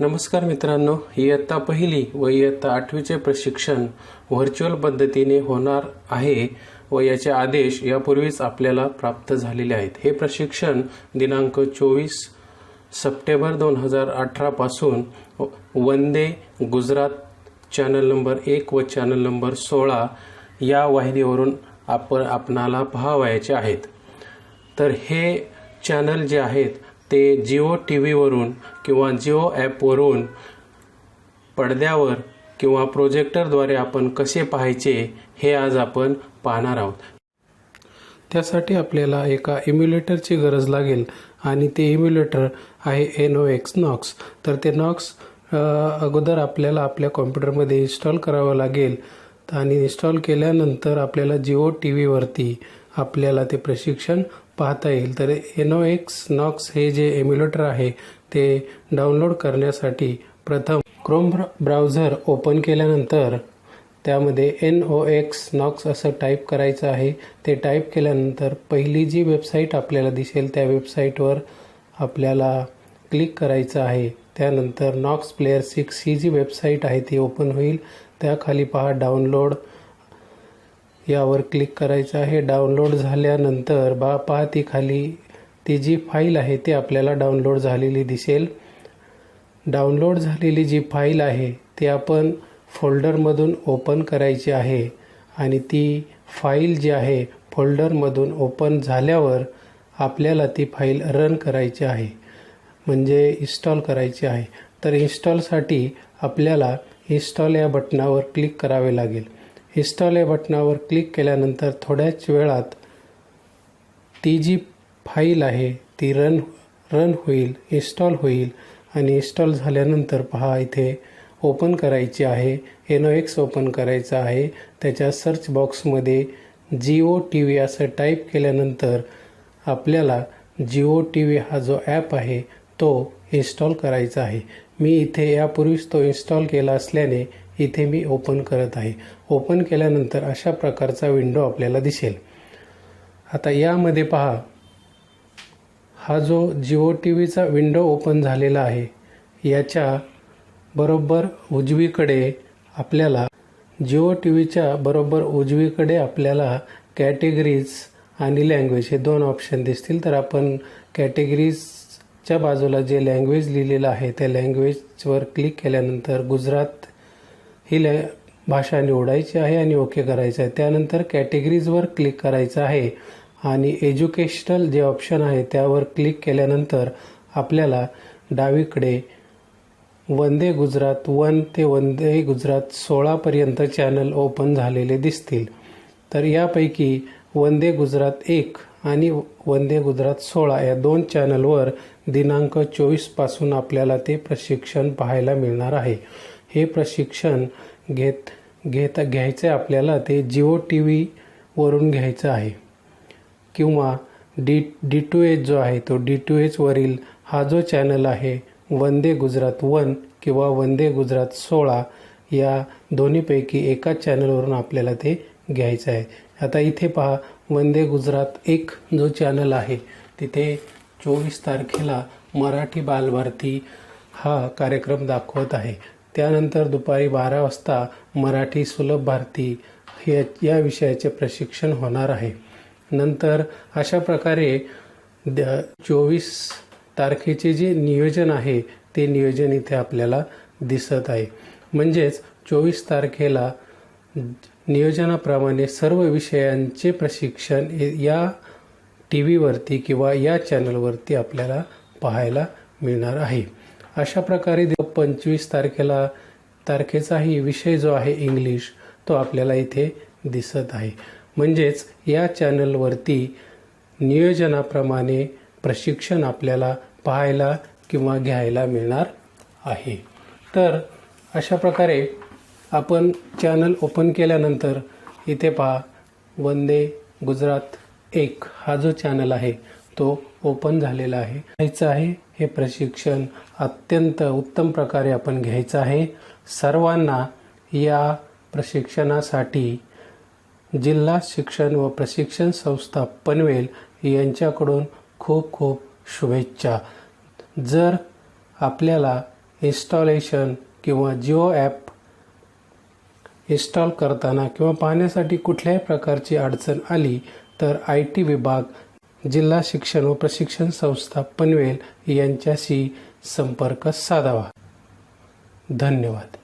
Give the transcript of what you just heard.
नमस्कार मित्रांनो इयत्ता पहिली व इयत्ता आठवीचे प्रशिक्षण व्हर्च्युअल पद्धतीने होणार आहे व याचे आदेश यापूर्वीच आपल्याला प्राप्त झालेले आहेत. हे प्रशिक्षण दिनांक चोवीस सप्टेंबर दोन हजार अठरापासून वंदे गुजरात चॅनल नंबर एक व चॅनल नंबर सोळा या वाहिनीवरून आपण आपणाला पाहावयाचे आहेत. तर हे चॅनल जे आहेत ते जिओ टी व्हीवरून किंवा जिओ ॲपवरून पडद्यावर किंवा प्रोजेक्टरद्वारे आपण कसे पाहायचे हे आज आपण पाहणार आहोत. त्यासाठी आपल्याला एका इम्युलेटरची गरज लागेल आणि ते इम्युलेटर आहे एन ओ एक्स नॉक्स तर ते नॉक्स अगोदर आपल्याला आपल्या कॉम्प्युटरमध्ये इन्स्टॉल करावं लागेल. आणि इन्स्टॉल केल्यानंतर आपल्याला जिओ टी व्हीवरती आपल्याला ते प्रशिक्षण पाहता येईल. तर एनो एक्स नॉक्स हे जे एम्युलेटर आहे ते डाउनलोड करण्यासाठी प्रथम क्रोम ब्राउझर ओपन केल्यानंतर त्यामध्ये एन ओ एक्स नॉक्स असं टाईप करायचं आहे. ते टाईप केल्यानंतर पहिली जी वेबसाईट आपल्याला दिसेल त्या वेबसाईटवर आपल्याला क्लिक करायचं आहे. त्यानंतर नॉक्स प्लेअर सिक्स ही जी वेबसाईट आहे ती ओपन होईल. त्याखाली पहा डाउनलोड यावर क्लिक करायचं आहे. डाउनलोड झाल्यानंतर बा पहा ती खाली. ती जी फाईल आहे ती आपल्याला डाउनलोड झालेली दिसेल. डाउनलोड झालेली जी फाईल आहे ती आपण फोल्डरमधून ओपन करायची आहे. आणि ती फाईल जी आहे फोल्डरमधून ओपन झाल्यावर आपल्याला ती फाईल रन करायची आहे. म्हणजे इन्स्टॉल करायची आहे. तर इन्स्टॉलसाठी आपल्याला इन्स्टॉल या बटनावर क्लिक करावे लागेल. इन्स्टॉल या बटनावर क्लिक केल्यानंतर थोड्याच वेळात ती जी फाईल आहे ती रन रन होईल इन्स्टॉल होईल आणि इन्स्टॉल झाल्यानंतर पहा इथे ओपन करायची आहे. एनो एक्स ओपन करायचं आहे. त्याच्या सर्च बॉक्समध्ये जिओ टी व्ही असं टाईप केल्यानंतर आपल्याला जिओ टी व्ही हा जो ॲप आहे तो इन्स्टॉल करायचा आहे. मी इथे यापूर्वीच तो इन्स्टॉल केला असल्याने इथे मी ओपन करत आहे. ओपन केल्यानंतर अशा प्रकारचा विंडो आपल्याला दिसेल. आता यामध्ये पहा. हा जो जिओ टी व्हीचा विंडो ओपन झालेला आहे याच्या बरोबर उजवीकडे आपल्याला जिओ टी व्हीच्या बरोबर उजवीकडे आपल्याला कॅटेगरीज आणि लँग्वेज हे दोन ऑप्शन दिसतील. तर आपण कॅटेगरीजच्या बाजूला जे लँग्वेज लिहिलेलं आहे त्या लँग्वेजवर क्लिक केल्यानंतर गुजरात ही ल भाषा निवडायची आहे आणि ओके करायचं आहे. त्यानंतर कॅटेगरीजवर क्लिक करायचं आहे. आणि एज्युकेशनल जे ऑप्शन आहे त्यावर क्लिक केल्यानंतर आपल्याला डावीकडे वंदे गुजरात वन ते वंदे गुजरात सोळापर्यंत चॅनल ओपन झालेले दिसतील. तर यापैकी वंदे गुजरात एक आणि वंदे गुजरात सोळा या दोन चॅनलवर दिनांक चोवीसपासून आपल्याला ते प्रशिक्षण पाहायला मिळणार आहे. हे प्रशिक्षण घेत घेता घ्यायचं आपल्याला ते जिओ टी व्हीवरून घ्यायचं आहे. किंवा डी डी टू एच जो आहे तो डी टू एचवरील हा जो चॅनल आहे वंदे गुजरात वन किंवा वंदे गुजरात सोळा या दोन्हीपैकी एकाच चॅनलवरून आपल्याला ते घ्यायचं आहे. आता इथे पहा वंदे गुजरात एक जो चॅनल आहे तिथे चोवीस तारखेला मराठी बालभारती हा कार्यक्रम दाखवत आहे. त्यानंतर दुपारी बारा वाजता मराठी सुलभ भारती हे या विषयाचे प्रशिक्षण होणार आहे. नंतर अशा प्रकारे द चोवीस तारखेचे जे नियोजन आहे ते नियोजन इथे आपल्याला दिसत आहे. म्हणजेच चोवीस तारखेला नियोजनाप्रमाणे सर्व विषयांचे प्रशिक्षण या टी व्हीवरती किंवा या चॅनलवरती आपल्याला पाहायला मिळणार आहे. अशा प्रकारे पंचवीस तारखेला तारखेचाही विषय जो आहे इंग्लिश तो आपल्याला इथे दिसत आहे. म्हणजेच या चॅनलवरती नियोजनाप्रमाणे प्रशिक्षण आपल्याला पाहायला किंवा घ्यायला मिळणार आहे. तर अशा प्रकारे आपण चॅनल ओपन केल्यानंतर इथे पहा वंदे गुजरात एक हा जो चॅनल आहे तो ओपन झालेला आहे. घ्यायचं आहे हे प्रशिक्षण अत्यंत उत्तम प्रकारे आपण घ्यायचं आहे. सर्वांना या प्रशिक्षणासाठी जिल्हा शिक्षण व प्रशिक्षण संस्था पनवेल यांच्याकडून खूप खूप शुभेच्छा. जर आपल्याला इन्स्टॉलेशन किंवा जिओ ॲप इन्स्टॉल करताना किंवा पाहण्यासाठी कुठल्याही प्रकारची अडचण आली तर आय टी विभाग जिल्हा शिक्षण व प्रशिक्षण संस्था पनवेल यांच्याशी संपर्क साधावा. धन्यवाद.